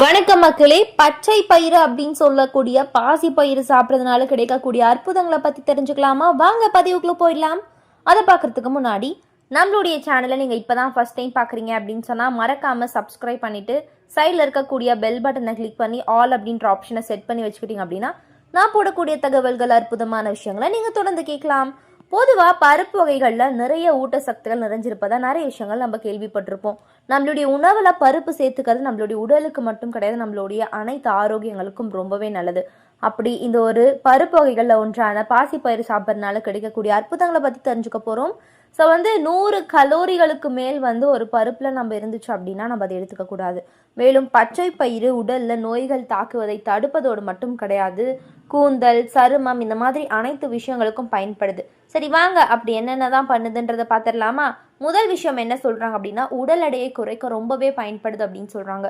வணக்கம் மக்களே பச்சை பயிறு அப்படின்னு சொல்லக்கூடிய பாசி பயிறு சாப்பிட்றதுனால கிடைக்கக்கூடிய அற்புதங்களை பற்றி தெரிஞ்சுக்கலாமா? வாங்க பதிவுக்குள்ளே போயிடலாம். அதை பார்க்கறதுக்கு முன்னாடி நம்மளுடைய சேனலை நீங்கள் இப்போ தான் ஃபஸ்ட் டைம் பார்க்குறீங்க அப்படின்னு சொன்னால் மறக்காமல் சப்ஸ்கிரைப் பண்ணிவிட்டு சைடில் இருக்கக்கூடிய பெல் பட்டனை கிளிக் பண்ணி ஆல் அப்படின்ற ஆப்ஷனை செட் பண்ணி வச்சுக்கிட்டீங்க அப்படின்னா நான் போடக்கூடிய தகவல்கள் அற்புதமான விஷயங்களை நீங்கள் தொடர்ந்து கேட்கலாம். பொதுவாக பருப்பு வகைகளில் நிறைய ஊட்டச்சத்துக்கள் நிறைஞ்சிருப்பதா நிறைய விஷயங்கள் நம்ம கேள்விப்பட்டிருப்போம். நம்மளுடைய உணவில் பருப்பு சேர்த்துக்கிறது நம்மளுடைய உடலுக்கு மட்டும் கிடையாது நம்மளுடைய அனைத்து ஆரோக்கியங்களுக்கும் ரொம்பவே நல்லது. அப்படி இந்த ஒரு பருப்பு வகைகளில் ஒன்றான பாசிப்பயிறு சாப்பிட்றதுனால கிடைக்கக்கூடிய அற்புதங்களை பற்றி தெரிஞ்சுக்க போகிறோம் ஸோ வந்து நூறு கலோரிகளுக்கு மேல் வந்து ஒரு பருப்பில் நம்ம இருந்துச்சு அப்படின்னா நம்ம அதை எடுத்துக்கக்கூடாது மேலும் பச்சை பயிறு உடலில் நோய்கள் தாக்குவதை தடுப்பதோடு மட்டும் கிடையாது. கூந்தல் சருமம் இந்த மாதிரி அனைத்து விஷயங்களுக்கும் பயன்படுது. சரி வாங்க. அப்படி என்னென்ன தான் பண்ணுதுன்றதை பார்த்துடலாமா? முதல் விஷயம் என்ன சொல்கிறாங்க அப்படின்னா உடல் எடையை குறைக்க ரொம்பவே பயன்படுது அப்படின்னு சொல்கிறாங்க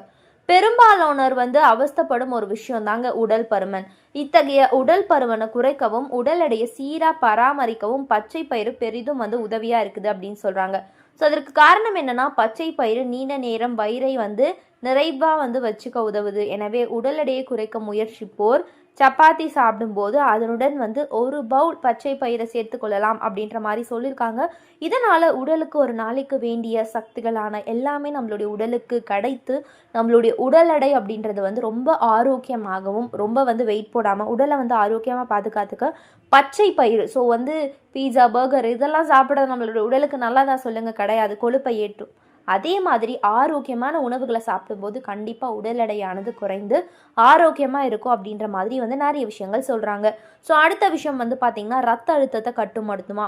பெரும்பாலானோர் வந்து அவஸ்தப்படும் ஒரு விஷயம் தாங்க உடல் பருமன். இத்தகைய உடல் பருமனை குறைக்கவும் உடல் எடையை சீராக பராமரிக்கவும் பச்சை பயிறு பெரிதும் வந்து உதவியாக இருக்குது அப்படின்னு சொல்கிறாங்க ஸோ அதற்கு காரணம் என்னன்னா பச்சை பயிறு நீண்ட நேரம் வயிறை வந்து நிறைவாக வந்து வச்சுக்க உதவுது. எனவே உடல் எடையை குறைக்க முயற்சிப்போர் சப்பாத்தி சாப்பிடும்போது அதனுடன் வந்து ஒரு பவுல் பச்சை பயிரை சேர்த்துக்கொள்ளலாம் அப்படின்ற மாதிரி சொல்லியிருக்காங்க. இதனால் உடலுக்கு ஒரு நாளைக்கு வேண்டிய சக்திகளான எல்லாமே நம்மளுடைய உடலுக்கு கிடைத்து நம்மளுடைய உடல் எடை அப்படின்றது வந்து ரொம்ப ஆரோக்கியமாகவும் ரொம்ப வந்து வெயிட் போடாமல் உடலை வந்து ஆரோக்கியமாக பாதுகாத்துக்க பச்சை பயிறு ஸோ வந்து பீஸா பர்கர் இதெல்லாம் சாப்பிட நம்மளுடைய உடலுக்கு நல்லா தான் சொல்லுங்கள் கிடையாது. கொழுப்பை ஏற்றும். அதே மாதிரி ஆரோக்கியமான உணவுகளை சாப்பிடும்போது கண்டிப்பாக உடல் எடையானது குறைந்து ஆரோக்கியமாக இருக்கும் அப்படின்ற மாதிரி வந்து நிறைய விஷயங்கள் சொல்கிறாங்க ஸோ அடுத்த விஷயம் வந்து பார்த்திங்கன்னா ரத்த அழுத்தத்தை கட்டுப்படுத்துமா?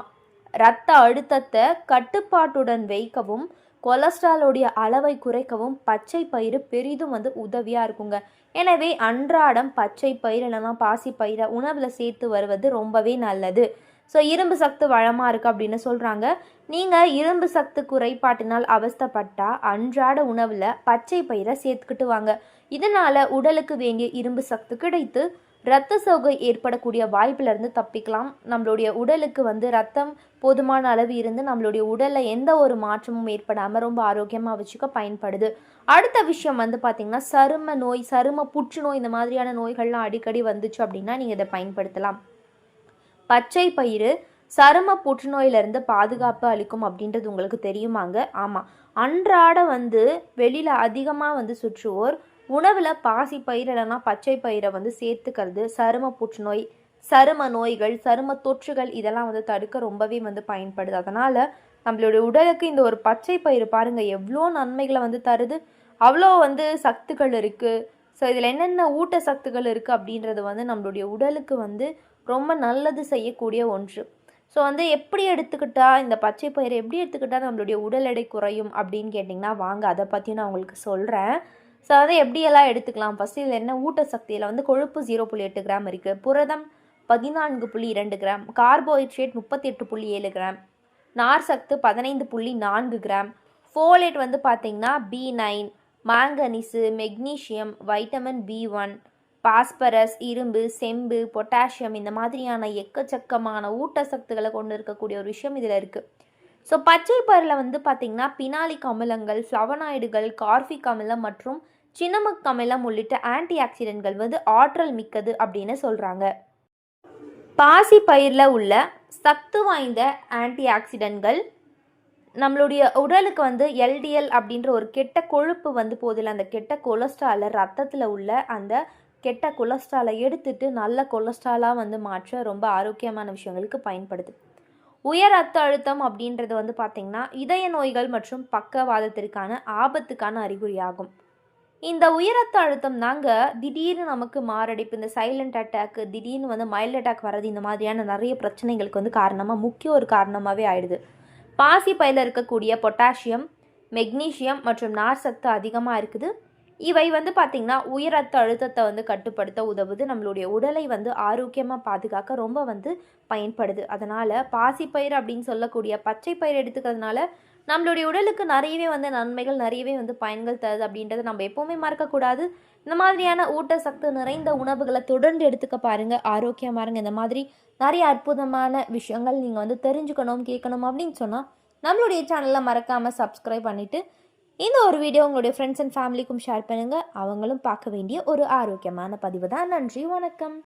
ரத்த அழுத்தத்தை கட்டுப்பாட்டுடன் வைக்கவும் கொலஸ்ட்ராலோடைய அளவை குறைக்கவும் பச்சை பயிறு பெரிதும் வந்து உதவியாக இருக்குங்க. எனவே அன்றாடம் பச்சை பயிர் இல்லைனா பாசி பயிரை உணவில் சேர்த்து வருவது ரொம்பவே நல்லது. ஸோ இரும்பு சத்து வளமாக இருக்குது அப்படின்னு சொல்கிறாங்க நீங்கள் இரும்பு சத்து குறைபாட்டினால் அவஸ்தப்பட்டால் அன்றாட உணவில் பச்சை பயிரை சேர்த்துக்கிட்டு வாங்க. இதனால் உடலுக்கு வேண்டிய இரும்பு சத்து கிடைத்து இரத்த சோகை ஏற்படக்கூடிய வாய்ப்பிலிருந்து தப்பிக்கலாம். நம்மளுடைய உடலுக்கு வந்து ரத்தம் போதுமான அளவு இருந்து நம்மளுடைய உடலில் எந்த ஒரு மாற்றமும் ஏற்படாமல் ரொம்ப ஆரோக்கியமாக வச்சுக்க பயன்படுது. அடுத்த விஷயம் வந்து பார்த்திங்கன்னா சரும நோய் சரும புற்றுநோய் இந்த மாதிரியான நோய்கள்லாம் அடிக்கடி வந்துச்சு அப்படின்னா நீங்கள் இதை பயன்படுத்தலாம். பச்சை பயிறு சரும புற்றுநோயிலிருந்து பாதுகாப்பு அளிக்கும் அப்படின்றது உங்களுக்கு தெரியுமாங்க? ஆமாம் அன்றாட வந்து வெளியில் அதிகமாக வந்து சுற்றுவோர் உணவில் பாசி பயிர் இல்லைன்னா பச்சை பயிரை வந்து சேர்த்துக்கிறது சரும புற்றுநோய் சரும நோய்கள் சரும தொற்றுகள் இதெல்லாம் வந்து தடுக்க ரொம்பவே வந்து பயன்படுது. அதனால் நம்மளுடைய உடலுக்கு இந்த ஒரு பச்சை பயிர் பாருங்கள் எவ்வளோ நன்மைகளை வந்து தருது. அவ்வளோ வந்து சத்துக்கள் இருக்குது ஸோ இதில் என்னென்ன ஊட்ட சத்துக்கள் இருக்குது அப்படின்றது வந்து நம்மளுடைய உடலுக்கு வந்து ரொம்ப நல்லது செய்யக்கூடிய ஒன்று. ஸோ வந்து எப்படி எடுத்துக்கிட்டா இந்த பச்சை பயிரை எப்படி எடுத்துக்கிட்டா நம்மளுடைய உடல் எடை குறையும் அப்படின்னு கேட்டிங்கன்னா வாங்க அதை பற்றி நான் உங்களுக்கு சொல்கிறேன் ஸோ அதை எப்படியெல்லாம் எடுத்துக்கலாம்? ஃபஸ்ட்டு இதில் என்ன? ஊட்டசக்தியில் வந்து கொழுப்பு ஜீரோ புள்ளி எட்டு கிராம் இருக்குது புரதம் பதினான்கு புள்ளி இரண்டு கிராம் கார்போஹைட்ரேட் முப்பத்தி எட்டு புள்ளி ஏழு கிராம் நார் சத்து பதினைந்து புள்ளி நான்கு கிராம் ஃபோலேட் வந்து பார்த்திங்கன்னா B nine manganese magnesium vitamin B one phosphorus இரும்பு செம்பு பொட்டாசியம் இந்த மாதிரியான எக்கச்சக்கமான ஊட்டச்சத்துக்களை கொண்டு இருக்கக்கூடிய ஒரு விஷயம் இதில் இருக்குது ஸோ பச்சை பயிரில் வந்து பார்த்திங்கன்னா பினாலிக் அமிலங்கள் ஃப்ளவனாய்டுகள் கார்ஃபிக் அமிலம் மற்றும் சின்னமுக் அமிலம் உள்ளிட்ட ஆன்டி ஆக்சிடென்ட்கள் வந்து ஆற்றல் மிக்கது அப்படின்னு சொல்கிறாங்க பாசி பயிரில் உள்ள சத்து வாய்ந்த ஆன்டி ஆக்சிடென்ட்கள் நம்மளுடைய உடலுக்கு வந்து எல்டிஎல் அப்படின்ற ஒரு கெட்ட கொழுப்பு வந்து போதில் அந்த கெட்ட கொலஸ்ட்ராலை ரத்தத்தில் உள்ள அந்த கெட்ட கொலஸ்ட்ராலை எடுத்துட்டு நல்ல கொலஸ்ட்ராலாக வந்து மாற்ற ரொம்ப ஆரோக்கியமான விஷயங்களுக்கு பயன்படுது. உயர் ரத்த அழுத்தம் அப்படின்றது வந்து பார்த்திங்கன்னா இதய நோய்கள் மற்றும் பக்கவாதத்திற்கான ஆபத்துக்கான அறிகுறியாகும். இந்த உயர் ரத்த அழுத்தம் தாங்க திடீர்னு நமக்கு மாரடைப்பு இந்த சைலண்ட் அட்டாக் திடீர்னு வந்து மைல்ட் அட்டாக் வர்றது இந்த மாதிரியான நிறைய பிரச்சனைகளுக்கு வந்து காரணமாக முக்கிய ஒரு காரணமாகவே ஆயிடுது. பாசி பயில இருக்கக்கூடிய பொட்டாசியம் மெக்னீஷியம் மற்றும் நார் சத்து அதிகமாக இருக்குது. இவை வந்து பார்த்திங்கன்னா உயர் ரத்த அழுத்தத்தை வந்து கட்டுப்படுத்த உதவுது. நம்மளுடைய உடலை வந்து ஆரோக்கியமாக பாதுகாக்க ரொம்ப வந்து பயன்படுது. அதனால் பாசிப்பயிர் அப்படின்னு சொல்லக்கூடிய பச்சை பயிர் எடுத்துக்கிறதுனால நம்மளுடைய உடலுக்கு நிறையவே வந்து நன்மைகள் நிறையவே வந்து பயன்கள் தருது அப்படின்றத நம்ம எப்போவுமே மறக்கக்கூடாது. இந்த மாதிரியான ஊட்டச்சத்து நிறைந்த உணவுகளை தொடர்ந்து எடுத்துக்க பாருங்கள் ஆரோக்கியமாக இருங்க. இந்த மாதிரி நிறைய அற்புதமான விஷயங்கள் நீங்கள் வந்து தெரிஞ்சுக்கணும் கேட்கணும் அப்படின்னு சொன்னால் நம்மளுடைய சேனலை மறக்காமல் சப்ஸ்கிரைப் பண்ணிவிட்டு இந்த ஒரு வீடியோ உங்களுடைய ஃப்ரெண்ட்ஸ் அண்ட் ஃபேமிலிக்கும் ஷேர் பண்ணுங்கள் அவங்களும் பார்க்க வேண்டிய ஒரு ஆரோக்கியமான பதிவு தான். நன்றி வணக்கம்.